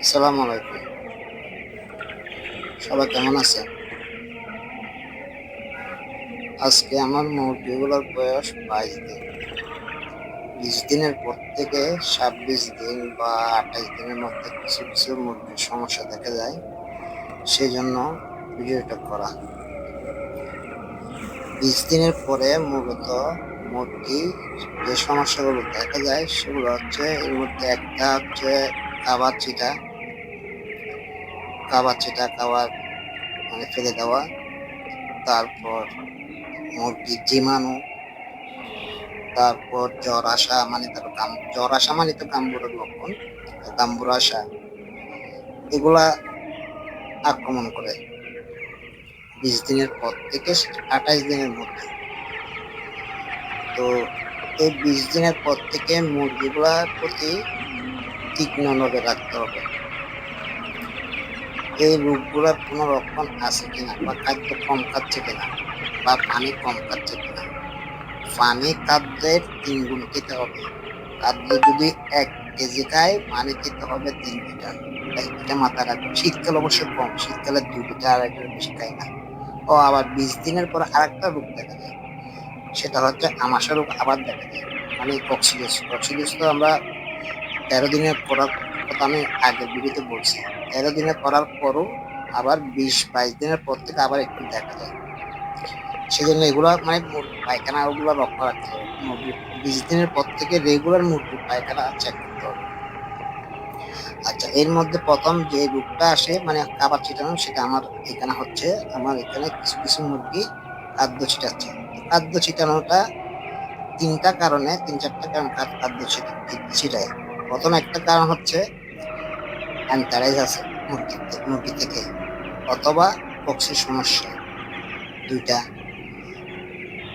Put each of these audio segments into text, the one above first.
আসসালামু আলাইকুম। সবাই কেমন আছেন? আজকে আমার মুরগিগুলোর বয়স বাইশ দিন। বিশ দিনের পর থেকে ছাব্বিশ দিন বা আঠাশ দিনের মধ্যে কিছু কিছু মুরগির সমস্যা দেখা যায়। সেই জন্য ভিডিওটা করা। বিশ দিনের পরে মূলত মুরগি যে সমস্যাগুলো দেখা যায়, সেগুলো হচ্ছে এর মধ্যে একটা হচ্ছে খাবার চিটা খাবার চিটা খাবার মানে ফেলে দেওয়া। তারপর মুরগির জীবাণু তারপর জ্বর আসা মানে তার কাম, জ্বর আসা মানে তো গাম্বুরের লক্ষণ গাম্বুর আসা। এগুলা আক্রমণ করে। বিশ দিনের পর থেকে আঠাশ দিনের মধ্যে। তো এই বিশ দিনের পর থেকে মুরগিগুলার প্রতি তীক্ষ্ণ নজর রাখতে হবে। এই রোগগুলোর কোনো লক্ষণ আছে কিনা বা খাদ্য কম খাচ্ছে কিনা বা পানি কম খাচ্ছে কিনা? পানি খাদ্যের তিন গুণ খেতে হবে। খাদ্য যদি এক কেজি খায়, পানি খেতে হবে তিন লিটার। এটা মাথায় রাখবে শীতকাল অবশ্যই কম, শীতকালে দু লিটার আড়াই লিটার বেশি খায় না। ও আবার বিশ দিনের পর আরেকটা রোগ দেখা যায়। সেটা হচ্ছে আমাশা রোগ আবার দেখা যায়। মানে কক্সিডোস কক্সিডোস তো আমরা তেরো দিনের করার কথা আমি আগের ভিডিওতে বলছি। তেরো দিনে করার পরও আবার বিশ, বাইশ দিনের পর থেকে আবার একটু দেখা যায়। সেজন্য এগুলো মানে মুরগি পায়খানা ওগুলো রক্ষা রাখতে হবে। মুরগি বিশ দিনের পর থেকে রেগুলার মুরগির পায়খানা চেক করতে হবে। আচ্ছা এর মধ্যে প্রথম যে রূপটা আসে মানে খাবার ছিটানো, সেটা আমার এখানে হচ্ছে, আমার এখানে কিছু কিছু মুরগি খাদ্য ছিটাচ্ছে। খাদ্য ছিটানোটা তিনটা কারণে, তিন চারটা কারণ খাদ্য ছিটা- ছিটায়। প্রথম একটা কারণ হচ্ছে অ্যান্টারাইজ আছে মুরগি মুরগি থেকে, অথবা পক্সির সমস্যা, দুইটা।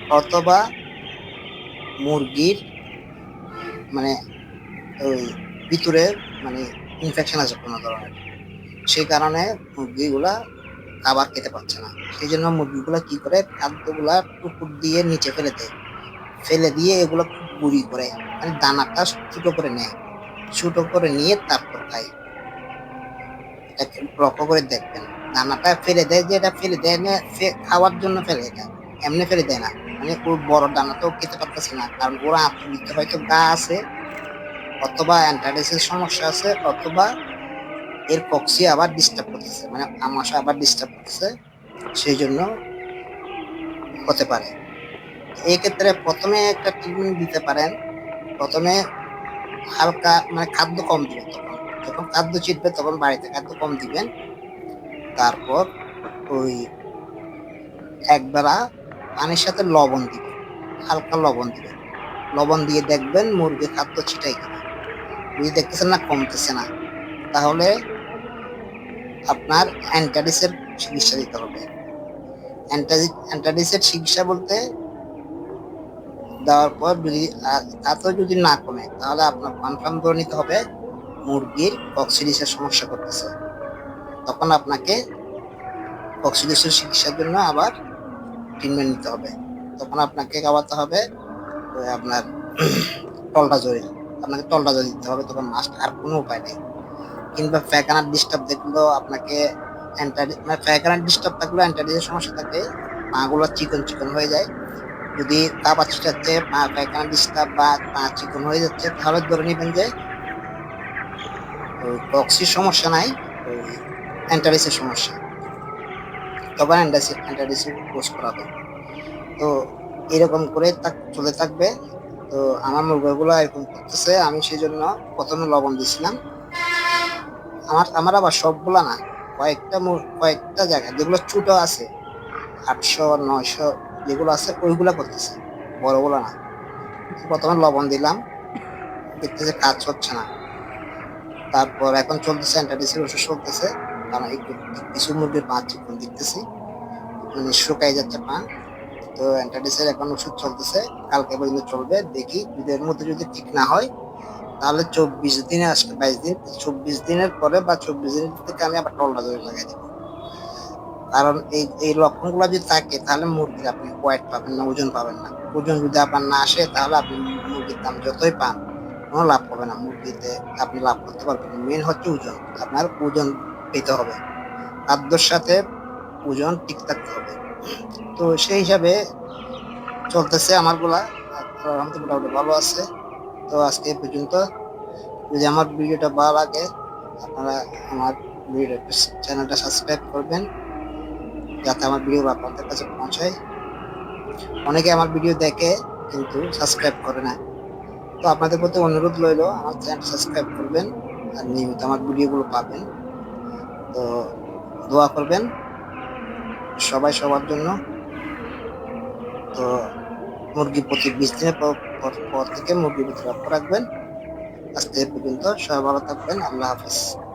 অথবা মুরগির মানে ওই ভিতরে মানে ইনফেকশন আছে কোনো ধরনের। সেই কারণে মুরগিগুলা খাবার খেতে পারছে না। সেই জন্য মুরগিগুলা কি করে? খাদ্যগুলা টুকুর দিয়ে নিচে ফেলে দেয়। ফেলে দিয়ে এগুলো খুব গুঁড়ি করে মানে দানাটা ছোট করে নেয়। ছোট করে নিয়ে তারপর খায়। লক্ষ্য করে দেখবেন। দানাটা ফেলে দেয় যে এটা ফেলে দেয় না খাওয়ার জন্য ফেলে এটা। এমনি ফেলে দেয় না। মানে ওর বড় দানা তো খেতে পারতেছে না। কারণ ওরা আত্মবিদ্যা হয়তো গা আছে অথবা অ্যান্টারাইসিস সমস্যা আছে, অথবা এর কক্সি আবার ডিস্টার্ব করতেছে মানে আমাশা আবার ডিস্টার্ব করতেছে সেই জন্য হতে পারে। এই ক্ষেত্রে প্রথমে একটা ট্রিটমেন্ট দিতে পারেন। প্রথমে হালকা মানে খাদ্য কম দিবেন তখন। যখন খাদ্য চিটবে তখন বাড়িতে খাদ্য কম দিবেন। তারপর ওই একবেলা পানির সাথে লবণ দিবেন, হালকা লবণ দিবেন। লবণ দিয়ে দেখবেন মুরগি খাদ্য ছিটাই কিনা যদি দেখতেছেন না? কমতেছে না। তাহলে আপনার অ্যান্টাডিসের চিকিৎসা দিতে হবে। অ্যান্টাডিসের চিকিৎসা বলতে দেওয়ার পর যদি তাতেও যদি না কমে, তাহলে আপনার কনফার্ম করে নিতে হবে, মুরগির কক্সিডিসের সমস্যা করতেছে। তখন আপনাকে কক্সিডিসের চিকিৎসার জন্য আবার ট্রিটমেন্ট নিতে হবে। তখন আপনাকে খাওয়াতে হবে আপনার টলটা জড়ি আপনাকে টলটা জড়ি দিতে হবে, তখন মাস্ট আর কোনো উপায় নেই। কিংবা ফ্যাকানার ডিস্টার্ব দেখলেও আপনাকে অ্যান্টারি মানে ফ্যাকানার ডিস্টার্ব থাকলেও অ্যান্টারিজের সমস্যা থাকে পাগুলো চিকন চিকন হয়ে যায়। যদি কাবার ছিটাচ্ছে পা পায়খানা ডিস্টার্ব বা পা চিকন হয়ে যাচ্ছে, তাহলে ধরে নেবেন যে কক্সির সমস্যা নাই, ওই অ্যান্টারিসের সমস্যা। তবে অ্যান্টারিস অ্যান্টারিসের কোর্স করাবে তো এরকম করে চলে থাকবে। তো আমার মুরগিগুলো এরকম করতেছে, আমি সেই জন্য প্রথমে লবণ দিছিলাম আমার আমার আবার সবগুলা না, কয়েকটা কয়েকটা জায়গা যেগুলো ছোট আছে, আটশো, নয়শো যেগুলো আছে, ওইগুলো করতেছে, বড়গুলো না। প্রথমে লবণ দিলাম দেখতেছে কাজ হচ্ছে না। তারপর এখন চলতেছে অ্যান্টাডিসের ওষুধ চলতেছে, কারণ একটু, কিছু মুরগির পা চিকন দেখতেছি মানে শুকাই যাচ্ছে পা তো অ্যান্টাডিসের এখন ওষুধ চলতেছে, কালকে পর্যন্ত চলবে, দেখি। যদি এর মধ্যে যদি ঠিক না হয়, তাহলে চব্বিশ দিনে আসবে, বাইশ দিন, চব্বিশ দিনের পরে বা চব্বিশ দিনের থেকে আমি আবার টলটা ধরে লাগাই দেবো। কারণ এই এই লক্ষণগুলো যদি থাকে, তাহলে মুরগির আপনি ওয়েট পাবেন না, ওজন পাবেন না। ওজন যদি আপনার না আসে, তাহলে আপনি মুরগির দাম যতই পান, কোনো লাভ হবে না। মুরগিতে আপনি লাভ করতে পারবেন মেন হচ্ছে ওজন, আপনার ওজন পেতে হবে। খাদ্যর সাথে ওজন ঠিক থাকতে হবে। তো সেই হিসাবে চলতেছে আমারগুলা আলহামদুলিল্লাহ মোটামুটি ভালো আছে। তো আজকে পর্যন্ত যদি আমার ভিডিওটা ভালো লাগে, আপনারা আমার ভিডিও চ্যানেলটা সাবস্ক্রাইব করবেন, যাতে আমার ভিডিও আপনাদের কাছে পৌঁছায়। অনেকে আমার ভিডিও দেখে কিন্তু সাবস্ক্রাইব করে না। তো আপনাদের প্রতি অনুরোধ রইল, আমার চ্যানেল সাবস্ক্রাইব করবেন আর নিয়মিত আমার ভিডিওগুলো পাবেন। তো দোয়া করবেন। সবাই সবার জন্য। তো মুরগি প্রতি বিশ দিনের পর, পর- থেকে মুরগি ভিতরে লক্ষ্য রাখবেন। আজকে পর্যন্ত সবাই ভালো থাকবেন। আল্লাহ হাফিজ।